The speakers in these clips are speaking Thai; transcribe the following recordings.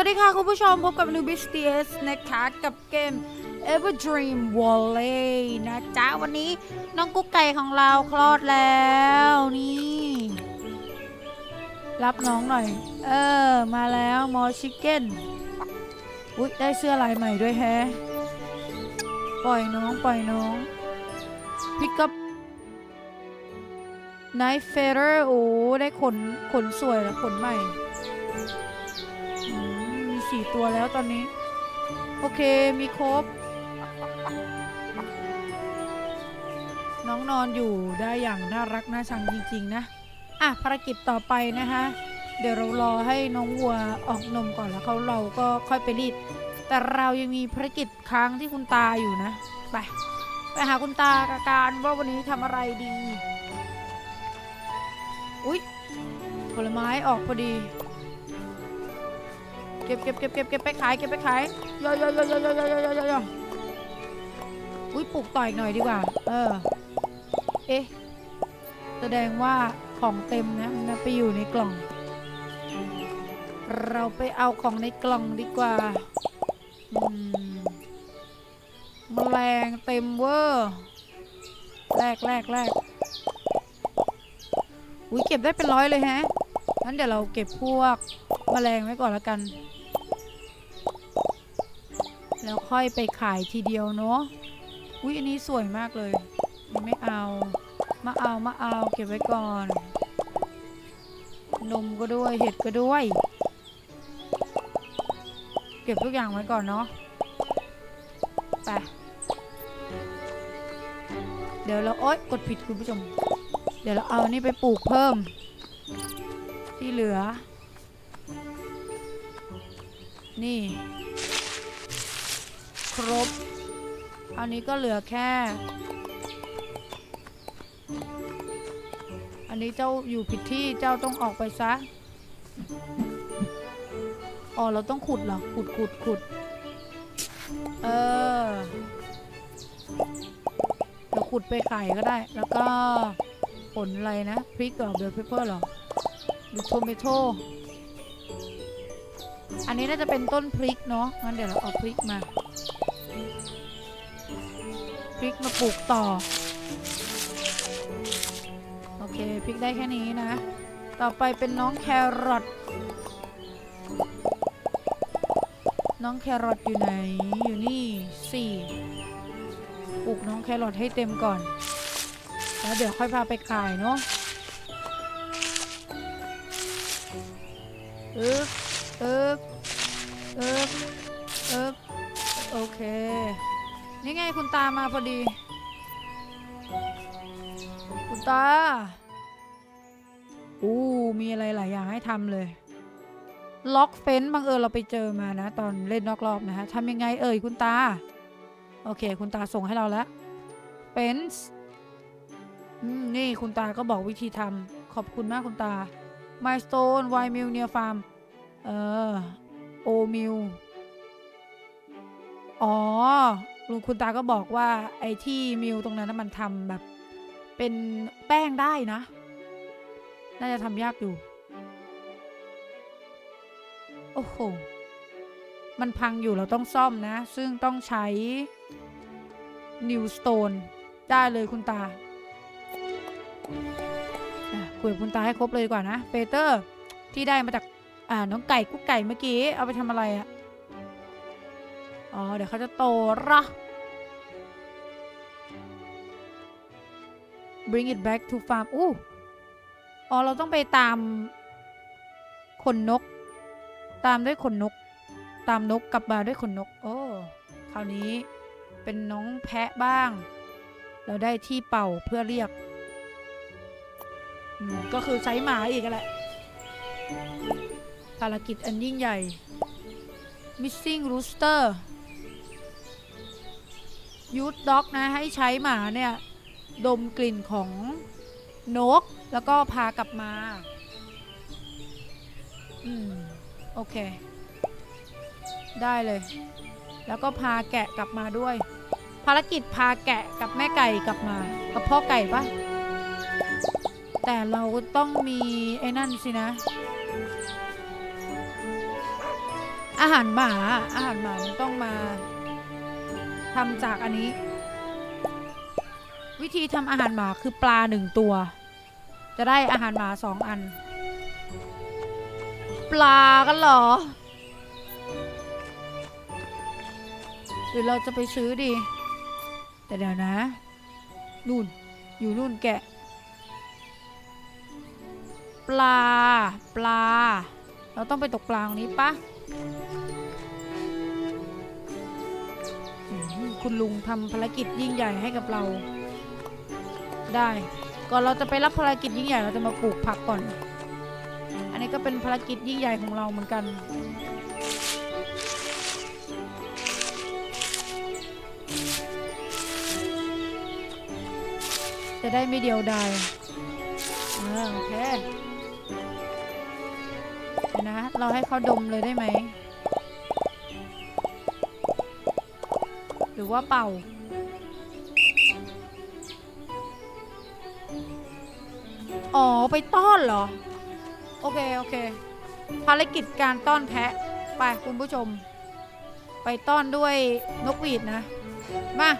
วัสดีค่ะคุณผู้ชมพบกับ n e w b i s t s นะคะกับเกม Ever Dream Volley นะจ๊ะ วันนี้น้องกุ๊กไก่ของเราคลอดแล้วนี่ รับน้องหน่อย เออ มาแล้วมอชิเก้นอุ๊ย ได้เสื้อลายใหม่ด้วยแฮะ ปล่อยน้อง ปล่อยน้องพิกับ Night Feather โอ้ได้ขนขนสวยแล้วขนใหม่ สี่ตัวแล้วตอนนี้ โอเคมีครบ น้องนอนอยู่ได้อย่างน่ารักน่าชังจริง ๆ นะ อะภารกิจต่อไปนะคะเดี๋ยวเรารอให้น้องวัวออกนมก่อนแล้วเขาเราก็ค่อยไปรีด แต่เรายังมีภารกิจค้างที่คุณตาอยู่นะ ไป ไปหาคุณตากบการว่าวันนี้ทำอะไรดี อุ๊ยผลไม้ออกพอดี เก็บเก็บเก็บเก็บเก็บไปขายเก็บไปขายยอย่อย่อย่อย่อย่อย่อย่อย่ออุ้ยปลูกต่ออีกหน่อยดีกว่า เออ เอ๊ะ แสดงว่าของเต็มนะมันไปอยู่ในกล่อง เราไปเอาของในกล่องดีกว่าอืมแมลงเต็มเวอร์แรกแรกแรกอุ้ยเก็บได้เป็นร้อยเลยแฮะงั้นเดี๋ยวเราเก็บพวกแมลงไว้ก่อนแล้วกัน แล้วค่อยไปขายทีเดียวเนาะอุ้ยอันนี้สวยมากเลยไม่เอามาเอามาเอาเก็บไว้ก่อน นมก็ด้วยเห็ดก็ด้วย เก็บทุกอย่างไว้ก่อนเนาะไปเดี๋ยวเราโอ๊ยกดผิดคุณผู้ชม เดี๋ยวเราเอานนี้ไปปลูกเพิ่ม ที่เหลือ นี่ รบ อันนี้ก็เหลือแค่ อันนี้เจ้าอยู่ผิดที่เจ้าต้องออกไปซะ อ๋อ เราต้องขุดเหรอ ขุดขุดขุด เออ เดี๋ยวขุดไปขายก็ได้ แล้วก็ผลอะไรนะ พริกหรอเบลเพเปอร์หรอหรือโทเมโตอันนี้น่าจะเป็นต้นพริกเนาะ งั้นเดี๋ยวเราเอาพริกมา พริกมาปลูกต่อ โอเคพริกได้แค่นี้นะ ต่อไปเป็นน้องแครอทน้องแครอทอยู่ไหน อยู่นี่สี่ปลูกน้องแครอทให้เต็มก่อน แล้วเดี๋ยวค่อยพาไปขายเนาะเอึ๊บอึ๊บอึ๊บอึ๊บโอเค นี่ไงคุณตามาพอดี คุณตา อู้ มีอะไรหลายอย่างให้ทำเลย ล็อกเฟ้นบังเอิญเราไปเจอมานะ ตอนเล่นนอกรอบนะฮะทำยังไงเอ่ยคุณตา โอเค คุณตาส่งให้เราแล้วเฟนส์นี่คุณตาก็บอกวิธีทำขอบคุณมากคุณตา Milestone Y Mill Near Farm เออ O Mill อ๋อ ลุงคุณตาก็บอกว่าไอ้ที่มิลตรงนั้นนะมันทำแบบ เป็นแป้งได้นะ น่าจะทำยากอยู่ โอ้โห มันพังอยู่เราต้องซ่อมนะ ซึ่งต้องใช้ New Stone ได้เลยคุณตาคุยกับคุณตาให้ครบเลยดีกว่านะเปเตอร์ที่ได้มาจากอ่าน้องไก่กุ๊กไก่เมื่อกี้ เอาไปทำอะไรอะ อ๋อ เดี๋ยวเขาจะโตละ bring it back to farm อู้อ๋อ เราต้องไปตามขนนก ตามด้วยขนนก ตามนกกลับมาด้วยขนนก โอ้ คราวนี้เป็นน้องแพะบ้าง เราได้ที่เป่าเพื่อเรียก ก็คือใช้หมาอีกแหละ ภารกิจอันยิ่งใหญ่ missing rooster ยูทด็อกนะให้ใช้หมาเนี่ยดมกลิ่นของนก แล้วก็พากลับมา อืม โอเค ได้เลย แล้วก็พาแกะกลับมาด้วย ภารกิจพาแกะกับแม่ไก่กลับมา กับพ่อไก่ปะแต่เราต้องมีไอ้นั่นสินะ อาหารหมา อาหารหมามันต้องมา ทำจากอันนี้ วิธีทำอาหารหมาคือปลาหนึ่งตัว จะได้อาหารหมาสองอัน ปลากันเหรอ หรือเราจะไปซื้อดี แต่เดี๋ยวนะนู่นอยู่นู่นแกะ ปลา ปลา เราต้องไปตกปลาตรงนี้ปะ คุณลุงทำภารกิจยิ่งใหญ่ให้กับเรา ได้ ก่อนเราจะไปรับภารกิจยิ่งใหญ่เราจะมาปลูกผักก่อน อันนี้ก็เป็นภารกิจยิ่งใหญ่ของเราเหมือนกัน จะได้ไม่เดียวดายโอเคเดี๋ยวนะ เราให้เขาดมเลยได้ไหม หรือว่าเป่า อ๋อ ไปต้อนเหรอ โอเค โอเค ภารกิจการต้อนแพะ ไปคุณผู้ชม ไปต้อนด้วยนกหวีดนะ มา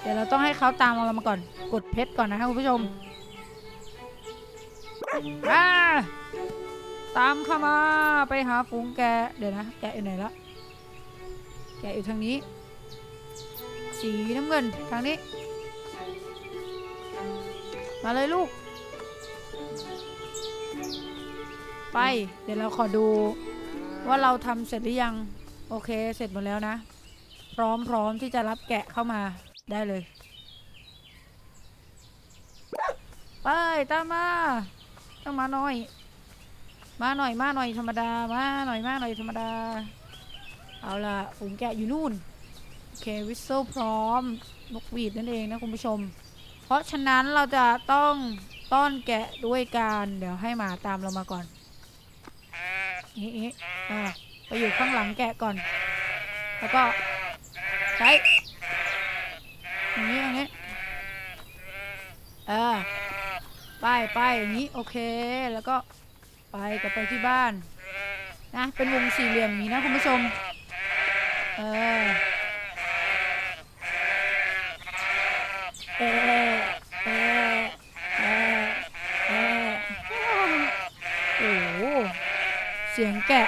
เดี๋ยวเราต้องให้เขาตามเรามาก่อน กดเพชรก่อนนะครับคุณผู้ชมมาตามเข้ามาไปหาฝูงแก เดี๋ยวนะ แกอยู่ไหนละ แกะอยู่ทางนี้ สีน้ำเงินทางนี้ มาเลยลูก ไป เดี๋ยวเราขอดูว่าเราทำเสร็จหรือยัง โอเค เสร็จหมดแล้วนะ พร้อมพร้อมที่จะรับแกะเข้ามาได้เลย ไป ตามมาต้องมาหน่อย มาหน่อยมาหน่อยธรรมดา มาหน่อยมาหน่อยธรรมดา เอาล่ะฝูงแกะอยู่นู่น โอเค วิสเซิลพร้อมนกหวีดนั่นเองนะคุณผู้ชม เพราะฉะนั้นเราจะต้องต้อนแกะด้วยการเดี๋ยวให้หมาตามเรามาก่อนนี่อ่าไปอยู่ข้างหลังแกะก่อน แล้วก็ใช้อย่างนี้อย่างนี้เออไปไปอย่างนี้โอเคแล้วก็ไปกลับไปที่บ้านนะเป็นวงสี่เหลี่ยมนี้นะคุณผู้ชม เออ เออ เออ เออ เออ โอ้โหเสียงแกะ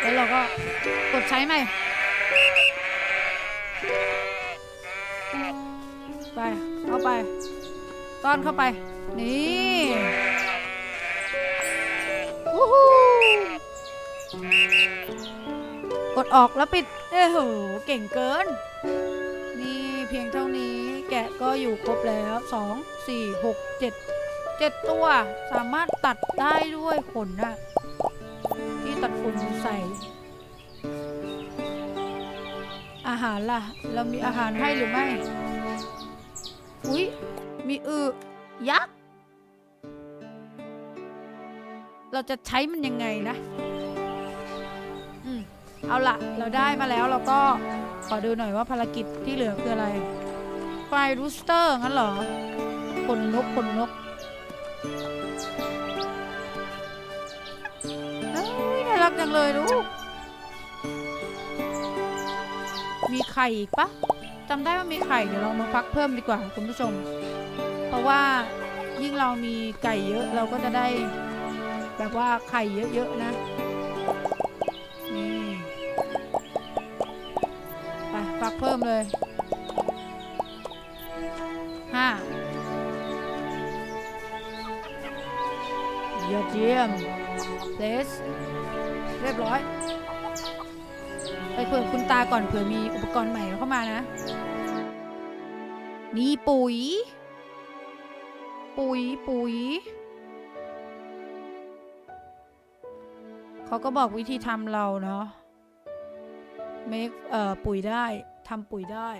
แล้วเราก็กดใช้ไหมไปเอาไป ต้อนเข้าไป นี่วู้ฮู้กดออกแล้วปิด เอ้โห เก่งเกิน นี่เพียงเท่านี้แกะก็อยู่ครบแล้วสองสี่หกเจ็ดเจ็ดตัว สามารถตัดได้ด้วยขนน่ะ ตัดขนใส่ อาหารล่ะ เรามีอาหารให้หรือไม่ อุ๊ย มีอึยักษ์ เราจะใช้มันยังไงนะ อืม เอาล่ะเราได้มาแล้วเราก็ขอดูหน่อยว่าภารกิจที่เหลือคืออะไร ไฟรูสเตอร์งั้นเหรอขนนกขนนก ยน่ารักจังเลยลูก มีไข่อีกปะจำได้ว่ามีไข่ เดี๋ยวเรามาฟักเพิ่มดีกว่าคุณผู้ชม เพราะว่ายิ่งเรามีไก่เยอะเราก็จะได้ แบบว่าไข่เยอะๆนะนี่ไปฟักเพิ่มเลยห้ายอดเยี่ยม เลสเรียบร้อย ไปคุยกับคุณตาก่อนเผื่อมีอุปกรณ์ใหม่เข้ามานะ นี่ปุ๋ย ปุ๋ยปุ๋ย เขาก็บอกวิธีทำเราเนาะ make เอ่อปุ๋ยได้ทำปุ๋ยได้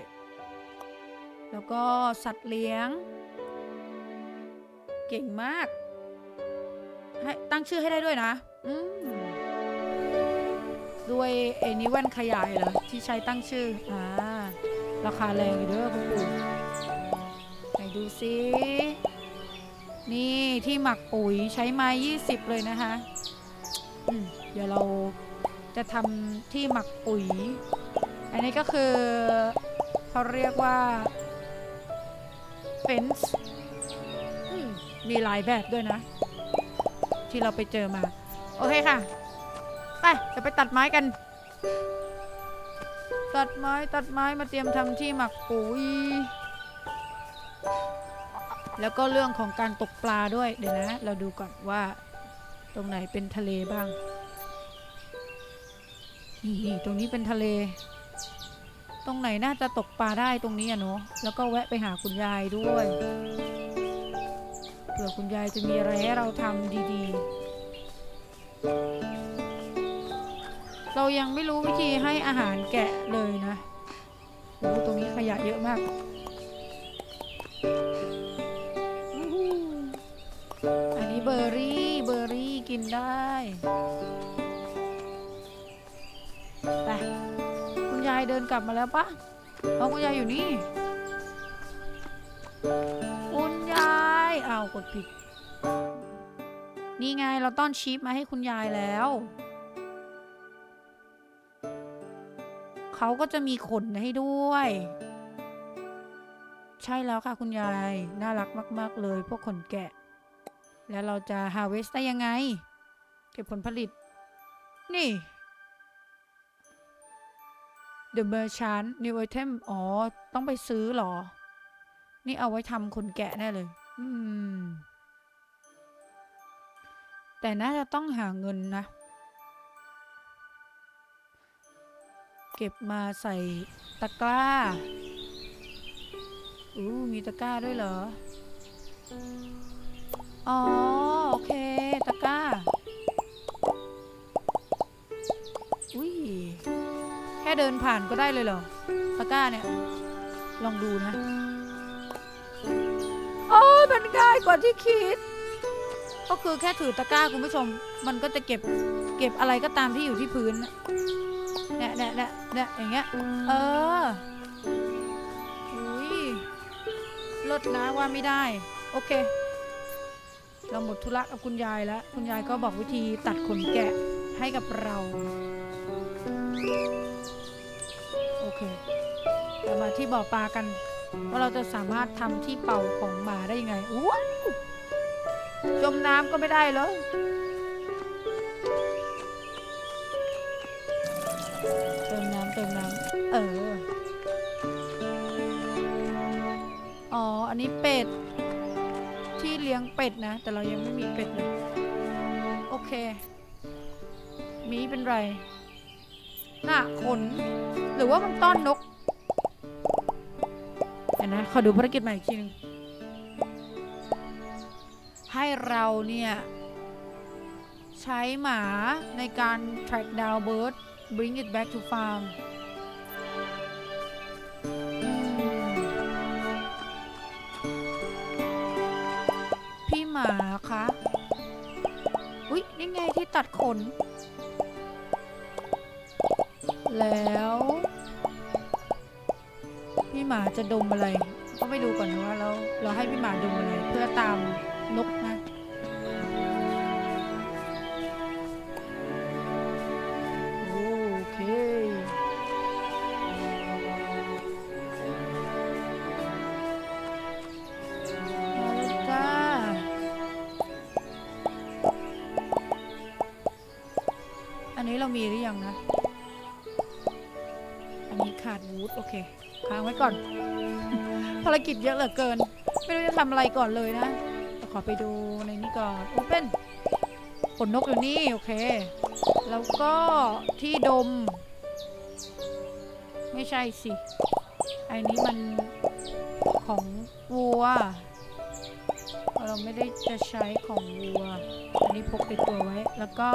แล้วก็สัตว์เลี้ยง เก่งมาก ให้ตั้งชื่อให้ได้ด้วยนะ อืมด้วยไอ้นี้แว่นขยายเหรอที่ใช้ตั้งชื่อ อ่า ราคาแรงอยู่เด้อคุณปู่ไหนดูซินี่ที่หมักปุ๋ยใช้ไม้20 เลยนะคะเดี๋ยวเราจะทำที่หมักปุ๋ย อันนี้ก็คือเขาเรียกว่า fence อืมมีหลายแบบด้วยนะ ที่เราไปเจอมา โอเคค่ะ ไปจะไปตัดไม้กัน ตัดไม้ตัดไม้มาเตรียมทำที่หมักปุ๋ยแล้วก็เรื่องของการตกปลาด้วยเดี๋ยวนะ เราดูก่อนว่า ตรงไหนเป็นทะเลบ้าง นี่ตรงนี้เป็นทะเล ตรงไหนน่าจะตกปลาได้ตรงนี้อะเนาะแล้วก็แวะไปหาคุณยายด้วย เผื่อคุณยายจะมีอะไรให้เราทำดีๆ เรายังไม่รู้วิธีให้อาหารแกะเลยนะโอ้ตรงนี้ขยะเยอะมากอันนี้เบอร์รี่เบอร์รี่กินได้ไปคุณยายเดินกลับมาแล้วปะเอาคุณยายอยู่นี่ายอ้ากดผิด นี่ไงเราต้อนชีฟมาให้คุณยายแล้ว เขาก็จะมีขนให้ด้วย ใช่แล้วค่ะคุณยาย น่ารักมาก ๆ เลยพวกขนแกะ แล้วเราจะ harvest ได้ยังไง เก็บผลผลิต นี่ The Merchant New Item อ๋อ ต้องไปซื้อเหรอ นี่เอาไว้ทำขนแกะแน่เลย อืม แต่น่าจะต้องหาเงินนะ เก็บมาใส่ตะกร้า อู้มีตะกร้าด้วยเหรอ อ๋อ โอเค ตะกร้า อุ้ย แค่เดินผ่านก็ได้เลยเหรอ ตะกร้าเนี่ย ลองดูนะ มันง่ายกว่าที่คิด ก็คือแค่ถือตะกร้าคุณผู้ชม มันก็จะเก็บเก็บอะไรก็ตามที่อยู่ที่พื้นน่ะเนี่ยเนี่ยเนี่ยเนี่ยอย่างเงี้ย เออ อุ้ยลดนะว่าไม่ได้ โอเค เราหมดธุระกับคุณยายแล้ว คุณยายก็บอกวิธีตัดขนแกะให้กับเรา โอเคเรามาที่บ่อปลากัน ว่าเราจะสามารถทำที่เป่าของหมาได้ยังไงว้าวจมน้ำก็ไม่ได้เหรอเติมน้ำเติมน้ำเออ อ๋อ อันนี้เป็ด ที่เลี้ยงเป็ดนะ แต่เรายังไม่มีเป็ดเลยโอเค มีเป็นไร หน้าขน หรือว่ามันต้อนนก เห็นนะ ขอดูภารกิจใหม่อีกทีหนึง ให้เราเนี่ย ใช้หมาในการ track down bird bring it back to farm พี่หมาคะ อุ๊ย นี่ไงที่ตัดขน แล้ว พี่หมาจะดมอะไร ก็ไม่ดูก่อนนะว่าเราเราให้พี่หมาดมอะไร เพื่อตามนก กิจเยอะเหลือเกิน ไม่รู้จะทำอะไรก่อนเลยนะขอไปดูในนี้ก่อนโอเปนขนนกอยู่นี่ โอเค แล้วก็ที่ดม ไม่ใช่สิไอ้นี้มันของวัว เราไม่ได้จะใช้ของวัว อันนี้พกติดตัวไว้แล้วก็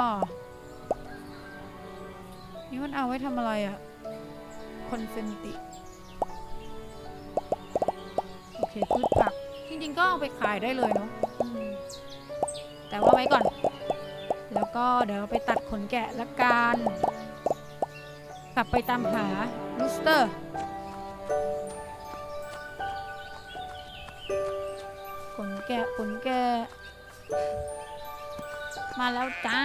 นี่มันเอาไว้ทำอะไรอะคอนเฟนติ เคพืชผัก จริงๆก็เอาไปขายได้เลยเนาะแต่ว่าไว้ก่อน แล้วก็เดี๋ยวไปตัดขนแกะละกันกลับไปตามหาลูสเตอร์ขนแกะขนแกะ มาแล้วจ้า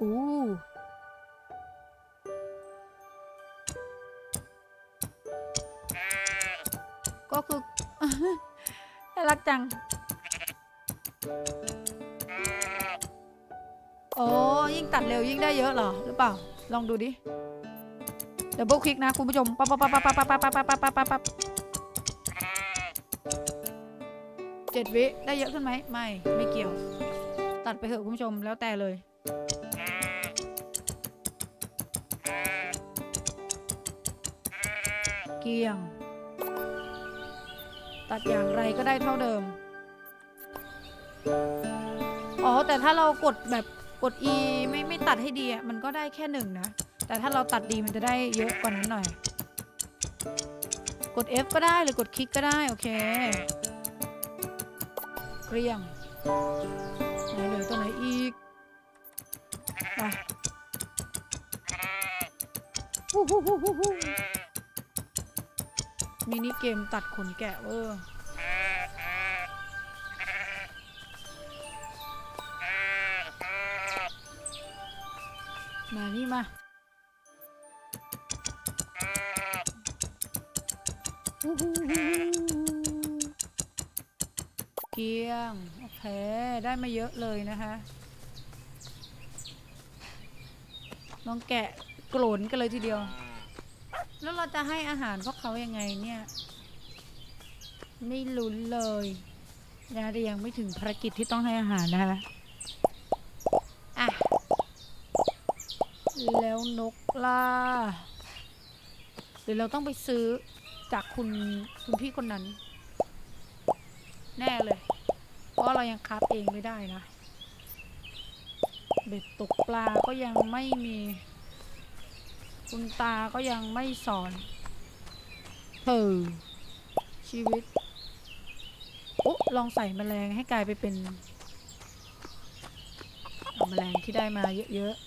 อู้ รักจัง โอ้ยิ่งตัดเร็วยิ่งได้เยอะเหรอ หรือเปล่า ลองดูดิเดับเบิลคลิกนะคุณผู้ชมปั๊บปั๊บปั๊บปั๊บปั๊บปั๊บปั๊บปั๊บปั๊บปั๊บปั๊บเจ็ดวิได้เยอะขึ้นไหมไม่ ไม่เกี่ยว ตัดไปเถอะคุณผู้ชมแล้วแต่เลยเกลี้ยง ตัดอย่างไรก็ได้เท่าเดิม อ๋อ แต่ถ้าเรากดแบบกด E ไม่ไม่ตัดให้ดีอะ มันก็ได้แค่หนึ่งนะ แต่ถ้าเราตัดดีมันจะได้เยอะกว่านั้นหน่อย กด F ก็ได้หรือกดคลิกก็ได้ โอเคเกลี้ยงไหนเหลือตัวไหนอีกไปฮู้ฮู้ฮู้ฮู้ มินิเกมตัดขนแกะเวอร์มานี่มา เกียง โอเค ได้มาเยอะเลยนะคะ น้องแกะโกรนกันเลยทีเดียว แล้วเราจะให้อาหารพวกเขายังไงเนี่ย ไม่ลุ้นเลยนะแต่ยังไม่ถึงภารกิจที่ต้องให้อาหารนะคะอะแล้วนกล่ะหรือเราต้องไปซื้อจากคุณคุณพี่คนนั้น แน่เลย เพราะเรายังคับเองไม่ได้นะ เบ็ดตกปลาก็ยังไม่มี คุณตาก็ยังไม่สอนเธอชีวิตโอ้ลองใส่แมลงให้กลายไปเป็นเอาแมลงที่ได้มาเยอะๆ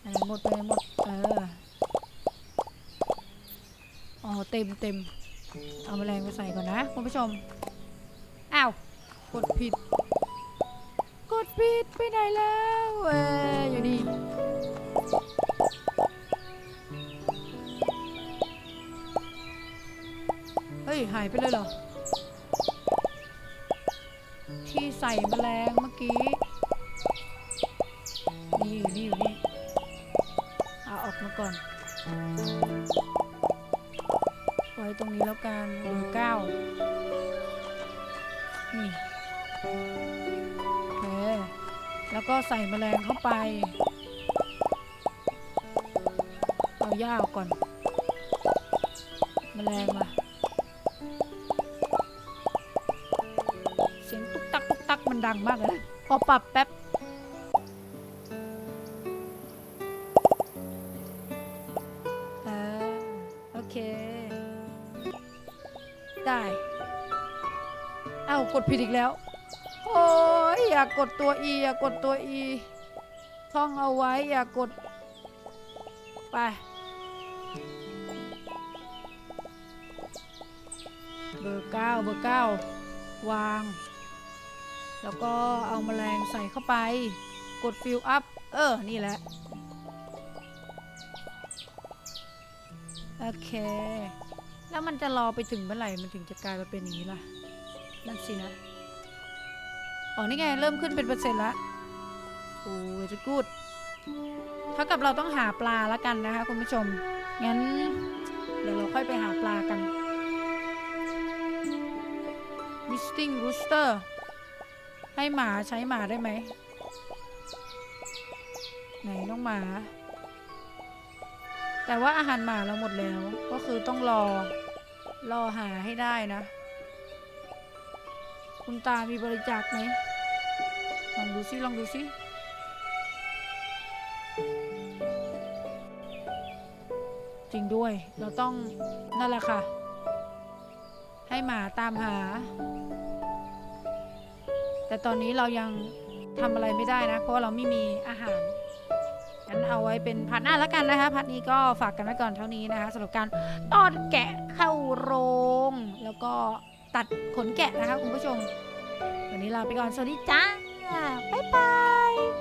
ไหนหมดไปหมดเอออ๋อเต็มเต็มเอาแมลงไปใส่ก่อนนะคุณผู้ชม อ้าว กดผิด กดผิดไปไหนแล้วเอ้ยอยู่นี่ หายไปเลยเหรอ ที่ใส่แมลงเมื่อกี้ นี่อยู่นี่อยู่นี่เอาออกมาก่อน ไว้ตรงนี้แล้วกันเบอร์เก้านี่โอเคแล้วก็ใส่แมลงเข้าไป เอาหญ้าออกก่อน แมลงมา ดังมากเลยนะพอปรับแป๊บอ่าโอเค ได้เอ้ากดผิดอีกแล้ว โอ้ยอย่ากกดตัว E อย่ากกดตัว E ท่องเอาไว้อย่ากกด ไป เบอร์เก้าเบอร์เก้าวาง แล้วก็เอาแมลงใส่เข้าไป กดฟิลอัพ เออ นี่แหละ โอเค แล้วมันจะรอไปถึงเมื่อไหร่ มันถึงจะกลายมาเป็นอย่างนี้ล่ะ นั่นสินะ อ๋อ นี่ไง เริ่มขึ้นเป็นเปอร์เซ็นต์ละโอ้ยจะกูดเท่ากับเราต้องหาปลาละกันนะคะคุณผู้ชม งั้น เดี๋ยวเราค่อยไปหาปลากัน Misting Rooster ให้หมาใช้หมาได้ไหม ไหนน้องหมา แต่ว่าอาหารหมาเราหมดแล้ว ก็คือต้องรอ รอหาให้ได้นะ คุณตามีบริจาคไหม ลองดูซิ ลองดูซิจริงด้วย เราต้องนั่นแหละค่ะ ให้หมาตามหา แต่ตอนนี้เรายังทำอะไรไม่ได้นะ เพราะว่าเราไม่มีอาหารงั้นเอาไว้เป็นพัดหน้าแล้วกันนะคะ พัดนี้ก็ฝากกันไว้ก่อนเท่านี้นะคะสำหรับการตอดแกะเข้าโรง แล้วก็ตัดขนแกะนะคะคุณผู้ชม วันนี้ลาไปก่อน สวัสดีจ้า บ๊ายบาย